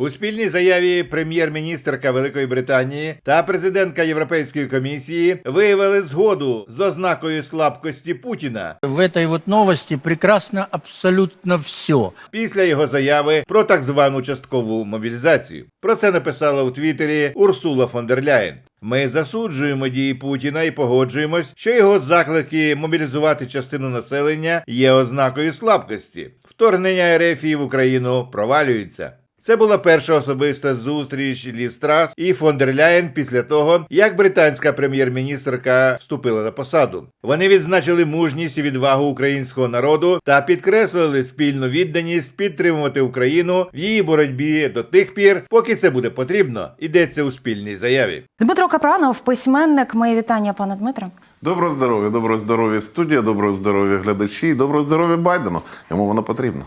У спільній заяві прем'єр-міністрка Великої Британії та президентка Європейської комісії виявили згоду з ознакою слабкості Путіна В этой вот новости прекрасно абсолютно все. після його заяви про так звану часткову мобілізацію. Про це написала у Твіттері Урсула фон дер Ляєн. Ми засуджуємо дії Путіна і погоджуємось, що його заклики мобілізувати частину населення є ознакою слабкості. Вторгнення РФ в Україну провалюється. Це була перша особиста зустріч Лі Страс і фон дер Ляєн після того, як британська прем'єр-міністрка вступила на посаду. Вони відзначили мужність і відвагу українського народу та підкреслили спільну відданість підтримувати Україну в її боротьбі до тих пір, поки це буде потрібно. Йдеться у спільній заяві. Дмитро Капранов, письменник. Моє вітання, пане Дмитро. Доброго здоров'я, доброго здоров'я студія, доброго здоров'я глядачі, доброго здоров'я Байдену. Йому воно потрібно.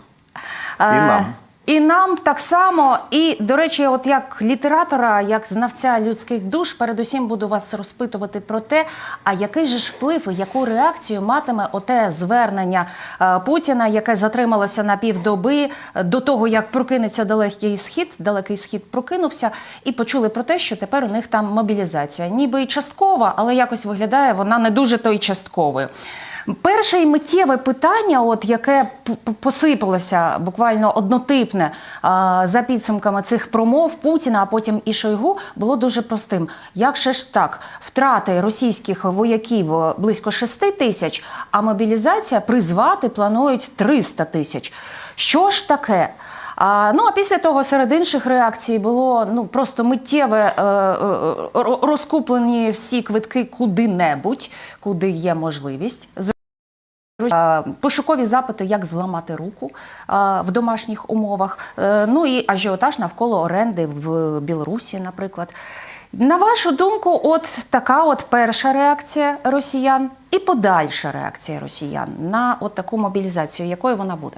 І нам. І нам так само. І, до речі, от як літератора, як знавця людських душ, передусім буду вас розпитувати про те, а який же ж вплив і яку реакцію матиме оте звернення е, Путіна, яке затрималося на півдоби е, до того, як прокинеться далекий схід, далекий схід прокинувся, і почули про те, що тепер у них там мобілізація, ніби і часткова, але якось виглядає вона не дуже то й частковою. Перше і миттєве питання, от яке посипалося буквально однотипне за підсумками цих промов Путіна, а потім і Шойгу, було дуже простим. Як же ж так? Втрати російських вояків близько 6 тисяч, а мобілізація призвати планують 300 тисяч. Що ж таке? А, ну а після того серед інших реакцій було ну просто миттєве е, е, розкуплені всі квитки куди-небудь, куди є можливість. Е, Пошукові запити, як зламати руку е, в домашніх умовах. Е, Ну і ажіотаж навколо оренди в Білорусі, наприклад. На вашу думку, от така от перша реакція росіян і подальша реакція росіян на от таку мобілізацію, якою вона буде?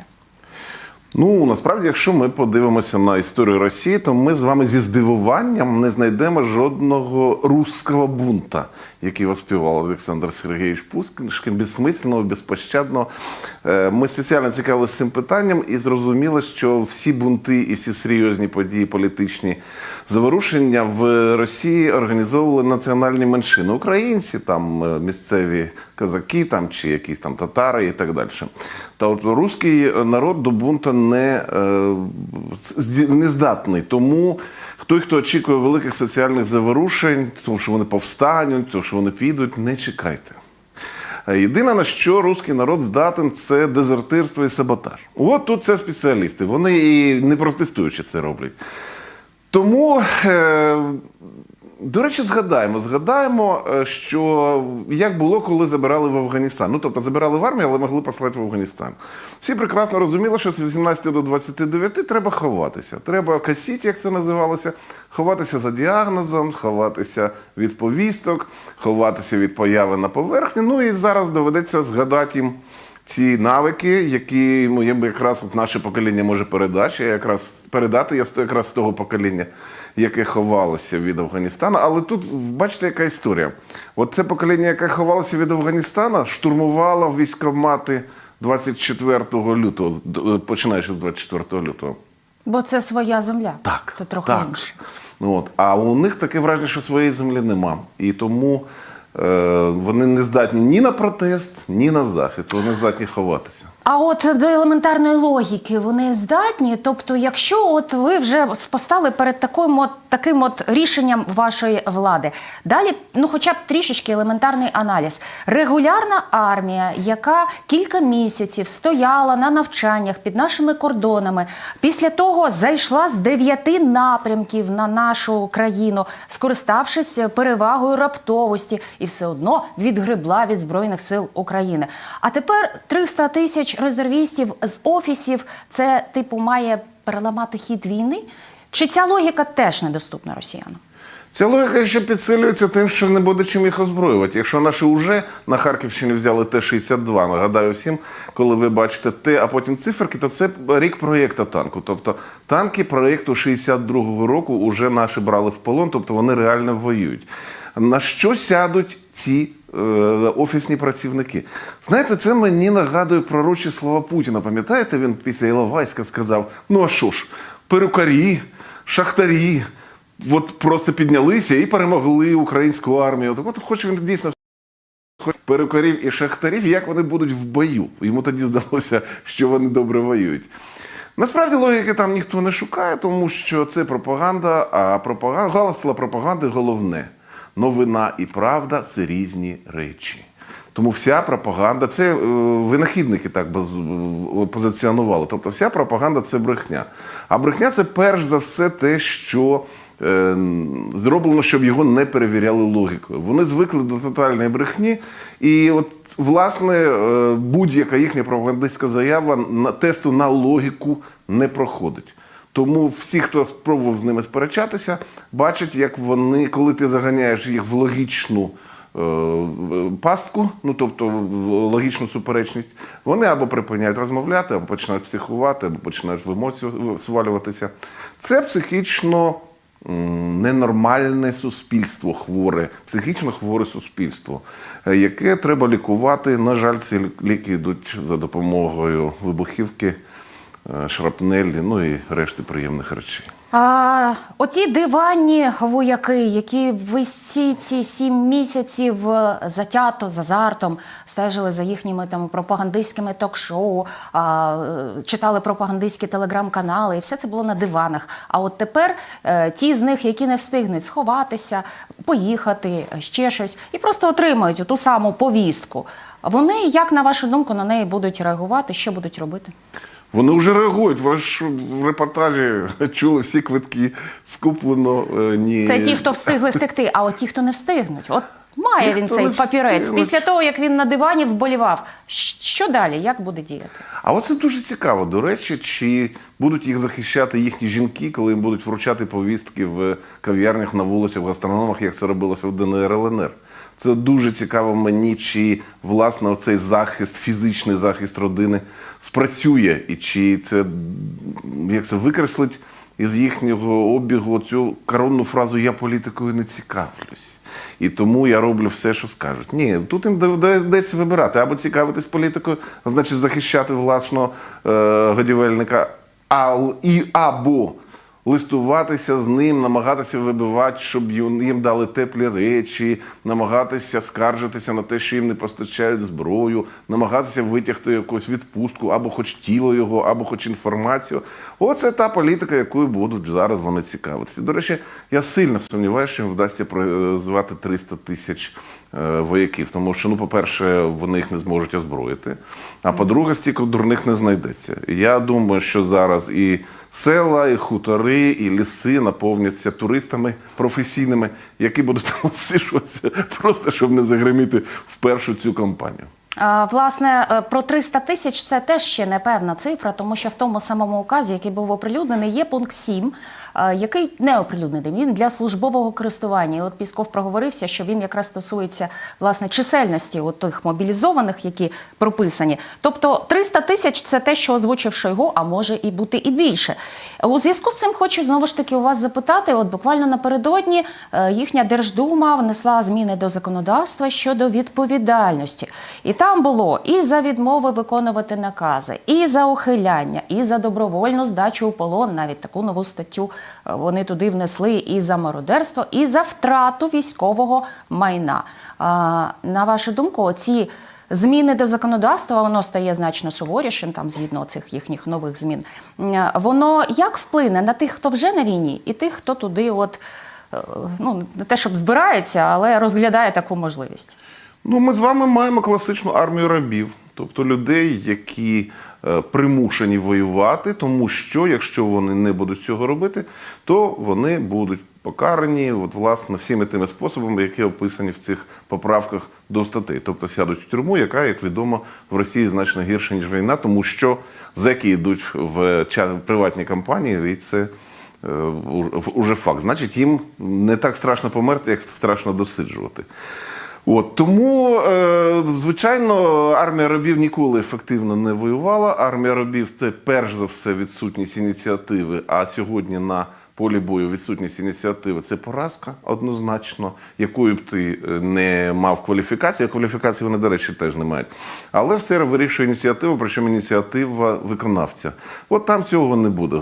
Ну насправді, якщо ми подивимося на історію Росії, то ми з вами зі здивуванням не знайдемо жодного русского бунта, який воспівав Олександр Сергійович Пушкін, безсмисленного, безпощадного. Е, Ми спеціально цікавилися цим питанням і зрозуміли, що всі бунти і всі серйозні події політичні заворушення в Росії організовували національні меншини. Українці, там е, місцеві козаки, там чи якісь там татари і так далі. Та от русський народ до бунта не, е, не здатний. Тому той, хто очікує великих соціальних заворушень, тому що вони повстануть, тому що вони підуть, не чекайте. Е, Єдине, на що русський народ здатен, це дезертирство і саботаж. От тут це спеціалісти. Вони і не протестуючи це роблять. Тому, е, до речі, згадаємо, згадаємо, е, що як було, коли забирали в Афганістан. Ну, тобто забирали в армію, але могли послати в Афганістан. Всі прекрасно розуміли, що з 18 до 29 треба ховатися. Треба касіть, як це називалося, ховатися за діагнозом, ховатися від повісток, ховатися від появи на поверхні. Ну і зараз доведеться згадати їм ці навики, які якби якраз наше покоління може передати, я якраз передати я якраз з того покоління, яке ховалося від Афганістану. Але тут бачите, яка історія. От це покоління, яке ховалося від Афганістану, штурмувало військомати 24 лютого, з- починаючи з 24 лютого. Бо це своя земля. Так, Це трохи так. інше. Ну, от. А у них таке враження, що своєї землі нема. І тому е, вони не здатні ні на протест, ні на захист. Вони здатні ховатися. А от до елементарної логіки вони здатні. Тобто, якщо от ви вже постали перед таким от, таким от рішенням вашої влади, далі, ну хоча б трішечки елементарний аналіз. Регулярна армія, яка кілька місяців стояла на навчаннях під нашими кордонами, після того зайшла з дев'яти напрямків на нашу країну, скориставшись перевагою раптовості, і все одно відгребла від збройних сил України. А тепер 300 тисяч резервістів з офісів. Це типу має переламати хід війни? Чи ця логіка теж недоступна росіянам? Ця логіка ще підсилюється тим, що не буде чим їх озброювати. Якщо наші вже на Харківщині взяли Т-62, нагадаю всім, коли ви бачите Т, а потім циферки, то це рік проєкту танку. Тобто танки проєкту 62-го року вже наші брали в полон, тобто вони реально воюють. На що сядуть ці е, офісні працівники? Знаєте, це мені нагадує пророчі слова Путіна. Пам'ятаєте, він після Іловайська сказав: ну а що ж, перукарі шахтарі от просто піднялися і перемогли українську армію. Так от хоч він дійсно перукарів і шахтарів, як вони будуть в бою. Йому тоді здалося, що вони добре воюють. Насправді логіки там ніхто не шукає, тому що це пропаганда, а пропаганда, галасла пропаганди головне. Новина і правда це різні речі. Тому вся пропаганда, це е, винахідники так е, позиціонували. Тобто вся пропаганда це брехня. А брехня це перш за все те, що е, зроблено, щоб його не перевіряли логікою. Вони звикли до тотальної брехні, і от власне будь-яка їхня пропагандистська заява на тесту на логіку не проходить. Тому всі, хто спробував з ними сперечатися, бачать, як вони, коли ти заганяєш їх в логічну е, пастку, ну тобто логічну суперечність, вони або припиняють розмовляти, або починають психувати, або починають в емоцію свалюватися. Це психічно ненормальне суспільство хворе, психічно хворе суспільство, е, яке треба лікувати. На жаль, ці ліки йдуть за допомогою вибухівки, шрапнелі, ну і решти приємних речей. А, оті диванні вояки, які всі ці сім місяців е, затято з азартом стежили за їхніми там пропагандистськими ток-шоу, е, читали пропагандистські телеграм-канали, і все це було на диванах. А от тепер е, ті з них, які не встигнуть сховатися, поїхати, е, ще щось, і просто отримають ту саму повістку. Вони, як на вашу думку, на неї будуть реагувати, що будуть робити? Вони вже реагують. Ви в репортажі чули всі квитки скуплено. е, Ні. Це ті, хто встигли втекти, а от ті, хто не встигнуть. От має він цей папірець. Після того, як він на дивані вболівав. Що далі? Як буде діяти? А оце дуже цікаво, до речі, чи будуть їх захищати їхні жінки, коли їм будуть вручати повістки в кав'ярнях на вулицях, в гастрономах, як це робилося в ДНР ЛНР. Це дуже цікаво мені, чи власне цей захист, фізичний захист родини спрацює, і чи це як це викреслить із їхнього обігу цю коронну фразу Я політикою не цікавлюсь. І тому я роблю все, що скажуть. Ні, тут їм десь вибирати або цікавитись політикою, а значить захищати власного е, годівельника, а, і або листуватися з ним, намагатися вибивати, щоб їм дали теплі речі, намагатися скаржитися на те, що їм не постачають зброю, намагатися витягти якусь відпустку, або хоч тіло його, або хоч інформацію. Оце та політика, якою будуть зараз вони цікавитися. До речі, я сильно сумніваюся, що їм вдасться призвати 300 тисяч е, вояків, тому що, ну, по-перше, вони їх не зможуть озброїти. А по-друге, стільки дурних не знайдеться. Я думаю, що зараз і села, і хутори, і ліси наповняться туристами професійними, які будуть насишуватися просто щоб не загриміти в першу цю кампанію. Власне, е, про 300 тисяч це теж ще не певна цифра, тому що в тому самому указі, який був оприлюднений, є пункт 7, е, який не оприлюднений. Він для службового користування. І от Пісков проговорився, що він якраз стосується власне чисельності от тих мобілізованих, які прописані. Тобто 300 тисяч це те, що озвучив Шойгу, а може і бути і більше. У зв'язку з цим хочу знову ж таки у вас запитати. От буквально напередодні е, їхня Держдума внесла зміни до законодавства щодо відповідальності. І там було і за відмови виконувати накази, і за ухиляння, і за добровольну здачу у полон. Навіть таку нову статтю вони туди внесли і за мародерство, і за втрату військового майна. А, на вашу думку, ці зміни до законодавства воно стає значно суворішим, там згідно цих їхніх нових змін. Воно як вплине на тих, хто вже на війні, і тих, хто туди, от е, ну не те, щоб збирається, але розглядає таку можливість. Ну, ми з вами маємо класичну армію рабів, тобто людей, які е, примушені воювати, тому що якщо вони не будуть цього робити, то вони будуть покарані от, власне всіми тими способами, які описані в цих поправках до статей. Тобто сядуть в тюрму, яка, як відомо, в Росії значно гірша, ніж війна, тому що зеки йдуть в приватні компанії, і це е, уже факт. Значить, їм не так страшно померти, як страшно досиджувати. От тому, е, звичайно, армія рабів ніколи ефективно не воювала. Армія рабів це перш за все відсутність ініціативи. А сьогодні на полі бою відсутність ініціативи це поразка однозначно, якою б ти е, не мав кваліфікації. Кваліфікації вони, до речі, теж не мають. Але все вирішує ініціатива, причому ініціатива виконавця. От там цього не буде.